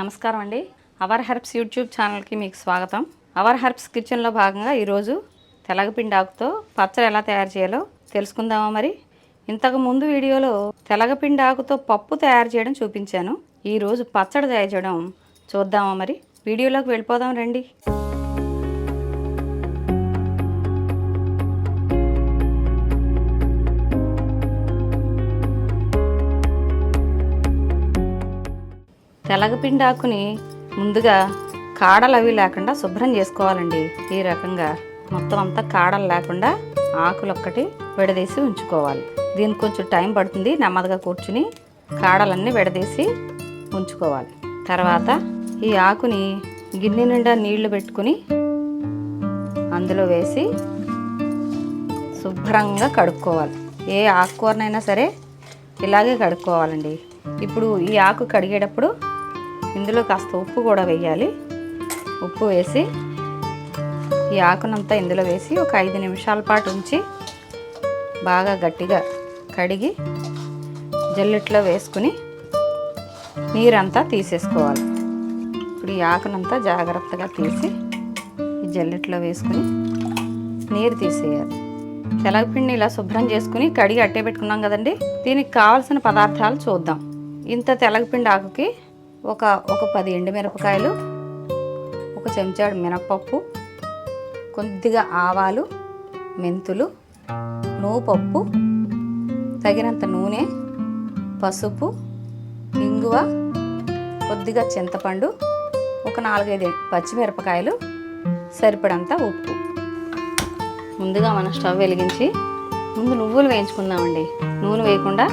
నమస్కారం అండి. Hour herbs YouTube ఛానల్కి మీకు స్వాగతం. అవర్ హెర్బ్స్ కిచెన్లో భాగంగా ఈరోజు తెలగపిండి ఆకుతో పచ్చడి ఎలా తయారు చేయాలో తెలుసుకుందామా మరి? ఇంతకు ముందు వీడియోలో తెలగపిండి ఆకుతో పప్పు తయారు చేయడం చూపించాను. ఈరోజు పచ్చడి తయారు చేయడం చూద్దామా మరి? వీడియోలోకి వెళ్ళిపోదాం రండి. తెలగపిండి ఆకుని ముందుగా కాడలు అవి లేకుండా శుభ్రం చేసుకోవాలండి. ఈ రకంగా మొత్తం అంతా కాడలు లేకుండా ఆకులు ఒక్కటి విడదీసి ఉంచుకోవాలి. దీనికి కొంచెం టైం పడుతుంది. నెమ్మదిగా కూర్చుని కాడలన్నీ విడదీసి ఉంచుకోవాలి. తర్వాత ఈ ఆకుని గిన్నె నిండా నీళ్ళు పెట్టుకుని అందులో వేసి శుభ్రంగా కడుక్కోవాలి. ఏ ఆకుకూరనైనా సరే ఇలాగే కడుక్కోవాలండి. ఇప్పుడు ఈ ఆకు కడిగేటప్పుడు ఇందులో కాస్త ఉప్పు కూడా వేయాలి. ఉప్పు వేసి ఈ ఆకునంతా ఇందులో వేసి ఒక ఐదు నిమిషాల పాటు ఉంచి బాగా గట్టిగా కడిగి జల్లెట్లో వేసుకుని నీరంతా తీసేసుకోవాలి. ఇప్పుడు ఈ ఆకునంతా జాగ్రత్తగా తీసి ఈ జల్లెట్లో వేసుకుని నీరు తీసేయాలి. తెలగపిండిని ఇలా శుభ్రం చేసుకుని కడిగి అట్టే పెట్టుకున్నాం కదండి. దీనికి కావాల్సిన పదార్థాలు చూద్దాం. ఇంత తెలగపిండి ఆకుకి ఒక ఒక పది ఎండుమిరపకాయలు ఒక చెంచాడు మినప్పప్పు కొద్దిగా ఆవాలు మెంతులు నూపప్పు తగినంత నూనె పసుపు ఇంగువ కొద్దిగా చింతపండు ఒక నాలుగైదు పచ్చిమిరపకాయలు సరిపడంత ఉప్పు. ముందుగా మనం స్టవ్ వెలిగించి ముందు నువ్వులు వేయించుకుందామండి. నూనె వేయకుండా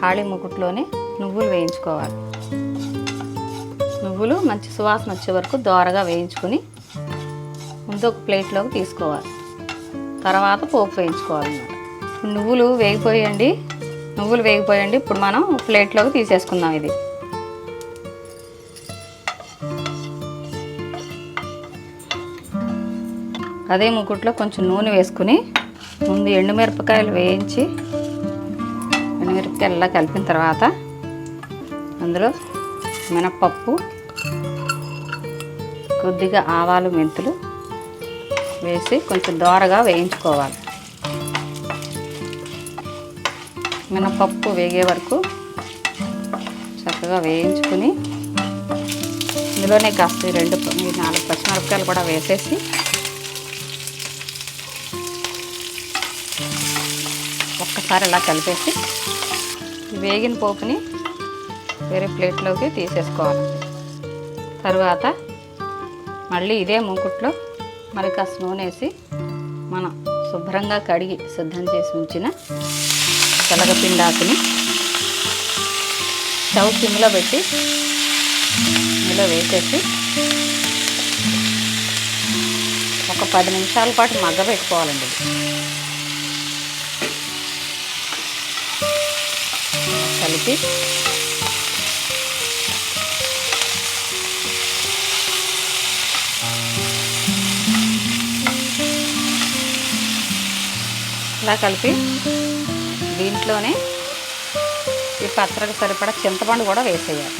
ఖాళీ ముకుట్లోనే నువ్వులు వేయించుకోవాలి. నువ్వులు మంచి సువాసన వచ్చే వరకు దోరగా వేయించుకుని ముందు ఒక ప్లేట్లోకి తీసుకోవాలి. తర్వాత పోపు వేయించుకోవాలన్నమాట నువ్వులు వేగిపోయండి. నువ్వులు వేగిపోయండి. ఇప్పుడు మనం ప్లేట్లోకి తీసేసుకుందాం ఇది. అదే ముకుట్లో కొంచెం నూనె వేసుకుని ముందు ఎండుమిరపకాయలు వేయించి ఎండుమిరపకాయలు ఇలా కలిపిన తర్వాత అందులో మినప్పప్పు కొద్దిగా ఆవాలు మెంతులు వేసి కొంచెం దోరగా వేయించుకోవాలి. మినపప్పు వేగే వరకు చక్కగా వేయించుకుని ఇందులోనే కాస్త ఈ రెండు నాలుగు పచ్చిమిరపకాయలు కూడా వేసేసి ఒక్కసారి ఇలా కలిపేసి వేగిన పోపుని వేరే ప్లేట్లోకి తీసేసుకోవాలి. తరువాత మళ్ళీ ఇదే మూకుట్లో మరి కాస్త నూనె వేసి మనం శుభ్రంగా కడిగి సిద్ధం చేసి ఉంచిన తెలగపిండాకుని స్టవ్ కిమ్లో పెట్టి ఇందులో వేసేసి ఒక పది నిమిషాల పాటు మగ్గ పెట్టుకోవాలండి కలిపి ఇలా కలిపి దీంట్లోనే ఈ పచ్చడికి సరిపడా చింతపండు కూడా వేసేయాలి.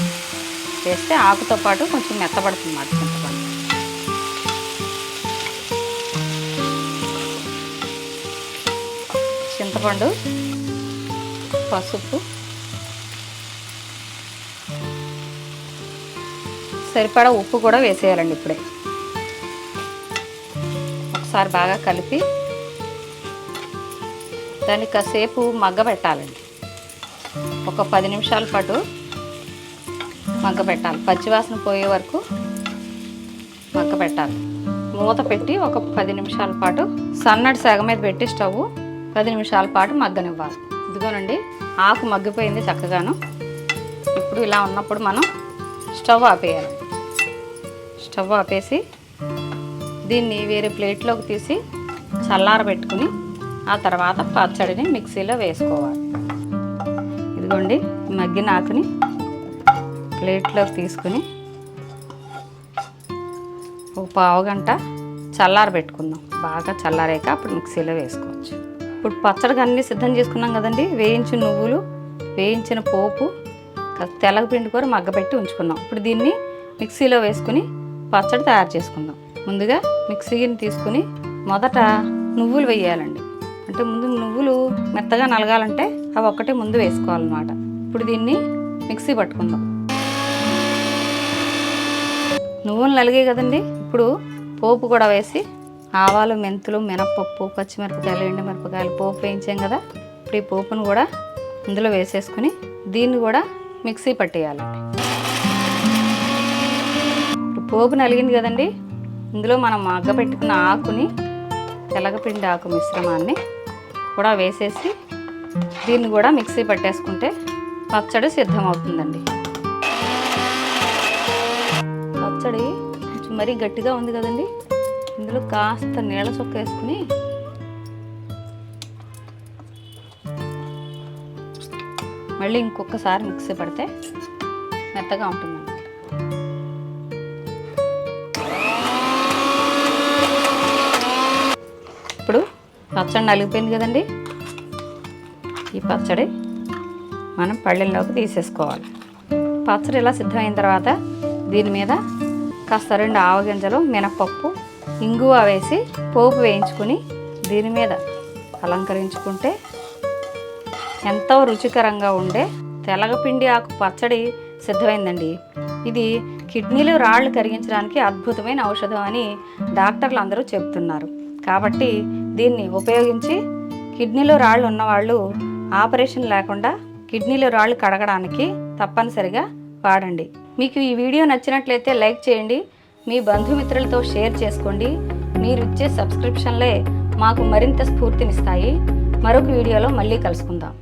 వేస్తే ఆకుతో పాటు కొంచెం మెత్తపడుతుంది అన్నమాట చింతపండు. చింతపండు పసుపు సరిపడా ఉప్పు కూడా వేసేయాలండి ఇప్పుడే. ఒకసారి బాగా కలిపి దాన్ని కాసేపు మగ్గబెట్టాలండి. ఒక పది నిమిషాల పాటు మగ్గ పెట్టాలి పచ్చివాసన పోయే వరకు మగ్గ పెట్టాలి మూత పెట్టి ఒక పది నిమిషాల పాటు సన్నటి సగ మీద పెట్టి స్టవ్ పది నిమిషాల పాటు మగ్గనివ్వాలి. ఇదిగోనండి ఆకు మగ్గిపోయింది చక్కగాను. ఇప్పుడు ఇలా ఉన్నప్పుడు మనం స్టవ్ ఆపేయాలి. స్టవ్ ఆపేసి దీన్ని వేరే ప్లేట్లోకి తీసి చల్లారబెట్టుకుని ఆ తర్వాత పచ్చడిని మిక్సీలో వేసుకోవాలి. ఇదిగోండి మగ్గిన ఆకుని ప్లేట్లోకి తీసుకుని ఒక పావు గంట చల్లారబెట్టుకుందాం. బాగా చల్లారాక అప్పుడు మిక్సీలో వేసుకోవచ్చు. ఇప్పుడు పచ్చడికి అన్నీ సిద్ధం చేసుకున్నాం కదండి? వేయించిన నువ్వులు వేయించిన పోపు కాస్త తెల్లగపిండి కూర మగ్గపెట్టి ఉంచుకున్నాం. ఇప్పుడు దీన్ని మిక్సీలో వేసుకుని పచ్చడి తయారు చేసుకుందాం. ముందుగా మిక్సీని తీసుకుని మొదట నువ్వులు వేయాలండి. అంటే ముందు నువ్వులు మెత్తగా నలగాలంటే అవి ఒక్కటే ముందు వేసుకోవాలన్నమాట. ఇప్పుడు దీన్ని మిక్సీ పట్టుకుందాం. నువ్వులు నలిగాయి కదండి? ఇప్పుడు పోపు కూడా వేసి ఆవాలు మెంతులు మినప్పప్పు పచ్చిమిరపకాయలు ఎండుమిరపకాయలు పోపు వేయించాం కదా? ఇప్పుడు ఈ పోపును కూడా ఇందులో వేసేసుకుని దీన్ని కూడా మిక్సీ పట్టేయాలి. ఇప్పుడు పోపు నలిగింది కదండి? ఇందులో మనం మగ్గపెట్టుకున్న ఆకుని తెలగపిండి ఆకు మిశ్రమాన్ని కూడా వేసేసి దీన్ని కూడా మిక్సీ పట్టేసుకుంటే పచ్చడి సిద్ధమవుతుందండి. పచ్చడి కొంచెం మరీ గట్టిగా ఉంది కదండి. ఇందులో కాస్త నీళ్ళ చొక్క వేసుకుని మళ్ళీ ఇంకొకసారి మిక్సీ పడితే మెత్తగా ఉంటుంది ఇప్పుడు పచ్చడి నలిగిపోయింది కదండి? ఈ పచ్చడి మనం పళ్ళెల్లోకి తీసేసుకోవాలి. పచ్చడి ఇలా సిద్ధమైన తర్వాత దీని మీద కాస్త రెండు ఆవగింజలు మినపప్పు ఇంగువ వేసి పోపు వేయించుకుని దీని మీద అలంకరించుకుంటే ఎంతో రుచికరంగా ఉండే తెలగపిండి ఆకు పచ్చడి సిద్ధమైందండి. ఇది కిడ్నీలు రాళ్ళు కరిగించడానికి అద్భుతమైన ఔషధం అని డాక్టర్లు అందరూ చెప్తున్నారు కాబట్టి దీన్ని ఉపయోగించి కిడ్నీలో రాళ్ళు ఉన్నవాళ్ళు ఆపరేషన్ లేకుండా కిడ్నీలో రాళ్ళు కడగడానికి తప్పనిసరిగా వాడండి. మీకు ఈ వీడియో నచ్చినట్లయితే లైక్ చేయండి మీ బంధుమిత్రులతో షేర్ చేసుకోండి. మీరు ఇచ్చే సబ్స్క్రిప్షన్లే మాకు మరింత స్ఫూర్తినిస్తాయి. మరొక వీడియోలో మళ్ళీ కలుసుకుందాం.